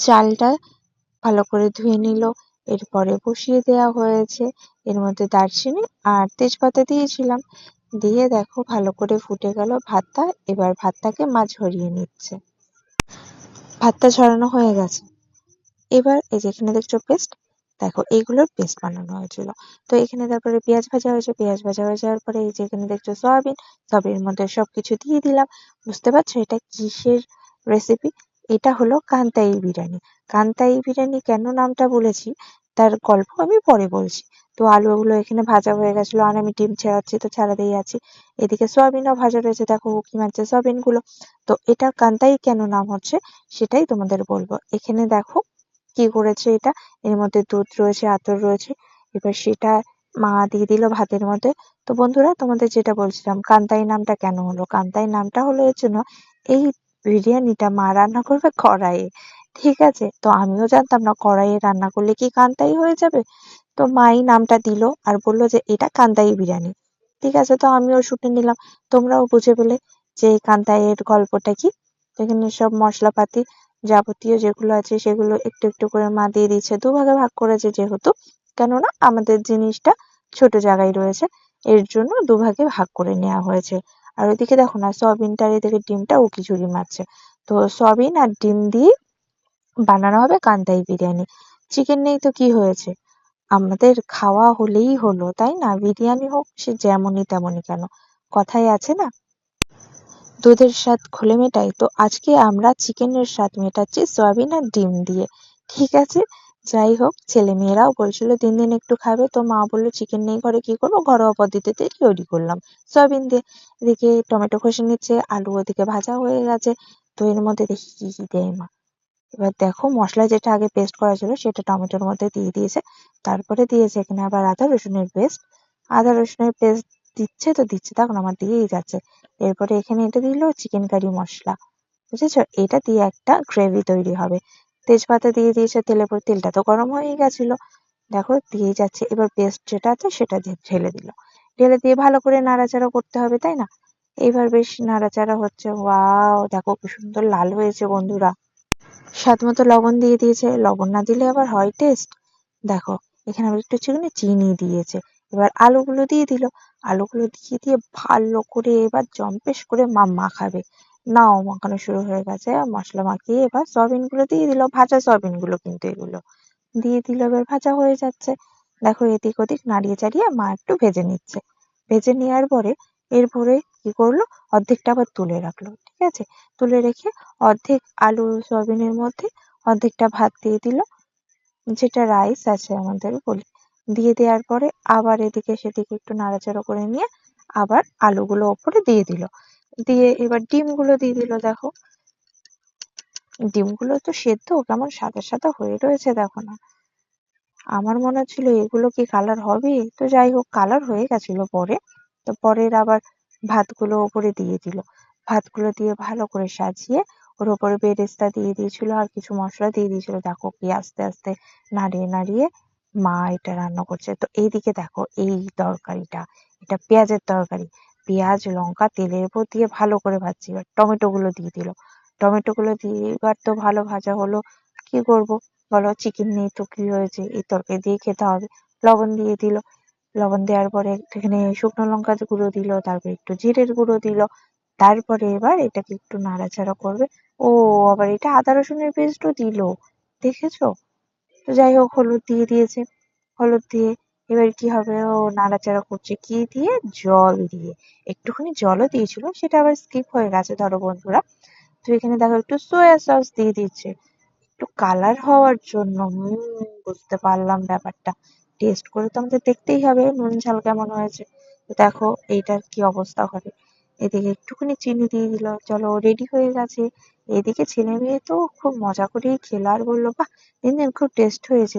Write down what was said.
চালটা ভালো করে ধুয়ে নিল, এরপরে বসিয়ে দেওয়া হয়েছে। এর মধ্যে দারচিনি আর তেজপাতা দিয়েছিলাম। দিয়ে দেখো ভালো করে ফুটে গেল ভাতটা, এবার ভাতটাকে মা ঝরিয়ে নিচ্ছে। ভাতটা ঝরানো হয়ে গেছে। এবার এই যে এখানে দেখছ পেস্ট, দেখো এইগুলোর পেস্ট বানানো হয়েছিল। তো এখানে তারপরে পেঁয়াজ ভাজা হয়েছে, পেঁয়াজ ভাজা হয়ে যাওয়ার পরে এই যে এখানে দেখছ সয়াবিন, সয়াবিনের মধ্যে সবকিছু দিয়ে দিলাম। বুঝতে পারছ এটা কিসের রেসিপি এটা হলো কান্তাই বিরিয়ানি। কান্তাই বিরিয়ানি কেন নামটা বলেছি? তার গল্প আমি পরে বলছি। তো আলুগুলো এখানে ভাজা হয়ে গেছিল, আর আমি ডিম ছাড়াচ্ছি, তো ছাড়াতেই আছি। এদিকে সয়াবিনও ভাজা রয়েছে, দেখো উকি মারছে সয়াবিনগুলো। তো এটা কান্তাই কেন নাম হচ্ছে, সেটাই তোমাদের বলব। এখানে দেখো কি করেছে এটা, এর মধ্যে দুধ রয়েছে, আতর রয়েছে, এবার সেটা মা দিয়ে দিল ভাতের মধ্যে। তো বন্ধুরা, তোমাদের যেটা বলছিলাম, কান্তাই নামটা কেন হলো? কান্তাই নামটা হলো এর জন্য, এই বিরিয়ানিটা মা রান্না করবে কড়াইয়ে। ঠিক আছে, তো আমিও জানতাম না কড়াইয়ে রান্না করলে কি কান্তাই হয়ে যাবে? তো মাই নামটা দিল আর বলল যে, এটা কান্তাই বিরিয়ানি। ঠিক আছে, তো আমিও শুনে নিলাম। তোমরাও বুঝে পেলে যে এই কান্তাইয়ের গল্পটা কি। এখানে সব মশলাপাতি যাবতীয় যেগুলো আছে সেগুলো একটু একটু করে মা দিয়ে দিচ্ছে দুভাগে ভাগ করেছে যেহেতু, কেননা আমাদের জিনিসটা ছোট জায়গায় রয়েছে, এর জন্য দুভাগে ভাগ করে নেওয়া হয়েছে। আর ওইদিকে দেখো না সয়াবিনটার এদিকে ডিমটা উকি ঝুড়ি মারছে। তো সয়াবিন আর ডিম দিয়ে বানানো হবে কান্তাই বিরিয়ানি। চিকেন নেই তো কি হয়েছে? আমাদের খাওয়া হলেই হলো, তাই না? বিরিয়ানি হোক, সে যেমনই তেমনই কেন? কথাই আছে না? দুধের স্বাদ ঘোলে মেটায় তো আজকে আমরা চিকেনের স্বাদ মেটাচ্ছি সয়াবিন আর ডিম দিয়ে। ঠিক আছে? যাই হোক ছেলে মেয়েরাও বলছিল, দিন দিন একটু খাবে। তো মা বলল, চিকেন নেই ঘরে কি করব? ঘরোয়া পদ্ধতিতে তৈরি করলাম। সয়াবিন দিয়ে, এদিকে টমেটো খসে নিচ্ছে, আলু ওদিকে ভাজা হয়ে গেছে। তো এর মধ্যে দেখি কি কি দেয় মা। এবার দেখো, মশলা যেটা আগে পেস্ট করা ছিল, সেটা টমেটোর মধ্যে দিয়ে দিয়েছে। তারপরে দিয়েছে এখানে আবার আদা, রসুনের পেস্ট আদা, রসুনের পেস্ট দিচ্ছে তো দিচ্ছে, তখন আমার দিয়েই যাচ্ছে। এরপরে এখানে এটা দিল চিকেন কারি মশলা। বুঝেছ? এটা দিয়ে একটা গ্রেভি তৈরি হবে। তেজপাতা দিয়ে দিয়েছে তেলের পর তেলটা তো গরম হয়েই গেছিল। দেখো দিয়েই যাচ্ছে, এবার পেস্ট যেটা আছে সেটা দিয়ে ঢেলে দিল। ঢেলে দিয়ে ভালো করে নাড়াচাড়া করতে হবে, তাই না? এইবার বেশ নাড়াচাড়া হচ্ছে, ওয়াও, দেখো কি সুন্দর লাল হয়েছে বন্ধুরা। স্বাদ মতো লবণ দিয়ে দিয়েছে, লবণ না দিলে আবার হয় টেস্ট দেখো, এখানে আবার একটু চিকনি চিনি দিয়েছে। এবার আলুগুলো দিয়ে দিল। আলুগুলো দিয়ে দিয়ে ভালো করে এবার জম্পেশ করে মা মাখাবে। নাও, মাখানো শুরু হয়ে গেছে, মশলা মাখিয়ে এবার সয়াবিনগুলো দিয়ে দিল, ভাজা সয়াবিনগুলো কিন্তু এগুলো। দিয়ে দিল, এবার ভাজা হয়ে যাচ্ছে। দেখো এদিক ওদিক নাড়িয়ে চাড়িয়ে মা একটু ভেজে নিচ্ছে। ভেজে নেওয়ার পরে এরপরে কি করল? অর্ধেকটা আবার তুলে রাখল, ঠিক আছে? তুলে রেখে অর্ধেক আলু সয়াবিনের মধ্যে, অর্ধেকটা ভাত দিয়ে দিল, যেটা রাইস আছে আমাদের বলি। দিয়ে দেওয়ার পরে আবার এদিকে সেদিকে একটু নাড়াচাড়া করে নিয়ে আবার আলুগুলো ওপরে দিয়ে দিল। দিয়ে এবার ডিমগুলো দিয়ে দিল, দেখো। ডিমগুলো তো সেদ্ধ, কেমন সাদা সাদা হয়ে রয়েছে, দেখো না। আমার মনে হচ্ছিল এগুলো কি কালার হবে? তো যাই হোক কালার হয়ে গেছিল পরে। তো পরের আবার ভাতগুলো ওপরে দিয়ে দিল। ভাতগুলো দিয়ে ভালো করে সাজিয়ে ওর ওপরে বেরেস্তা দিয়ে দিয়েছিল আর কিছু মশলা দিয়ে দিয়েছিল। দেখো কি আস্তে আস্তে নাড়িয়ে নাড়িয়ে মা এটা রান্না করছে। তো এইদিকে দেখো, এই তরকারিটা, এটা পেঁয়াজের তরকারি। পেঁয়াজ, লঙ্কা, তেলের উপর দিয়ে ভালো করে ভাজছি। এবার টমেটো গুলো দিয়ে দিল। টমেটো গুলো দিয়ে এবার তো ভালো ভাজা হলো। কি করব? বলো চিকেন নেই তো কি হয়েছে? এই তরকারি দিয়ে খেতে হবে। লবণ দিয়ে দিল। লবণ দেওয়ার পরে এখানে শুকনো লঙ্কা গুঁড়ো দিল, তারপরে একটু জিরের গুঁড়ো দিল। তারপরে এবার এটাকে একটু নাড়াচাড়া করবে। ও, আবার এটা আদা রসুনের পেস্টও দিল। দেখেছ? তো যাই হোক, হলুদ দিয়ে দিয়েছে। হলুদ দিয়ে এবার কি হবে? ও নাড়াচাড়া করছে। কি দিয়ে? জল দিয়ে। একটুখানি জলও দিয়েছিল, সেটা আবার স্কিপ হয়ে গেছে, ধরো বন্ধুরা। তো এখানে দেখো, একটু সয়া সস দিয়ে দিচ্ছে। একটু কালার হওয়ার জন্য বুঝতে পারলাম ব্যাপারটা। টেস্ট করে তো আমাদের দেখতেই হবে, নুন, ঝাল কেমন হয়েছে। তো দেখো, এইটার কি অবস্থা হবে। এদিকে একটুখানি চিনি দিয়ে দিল। চলো রেডি হয়ে গেছে। এদিকে ছেলে মেয়ে তো খুব মজা করেই খেলো। আর বলল, বাহ, দিন দিন খুব টেস্ট হয়েছে।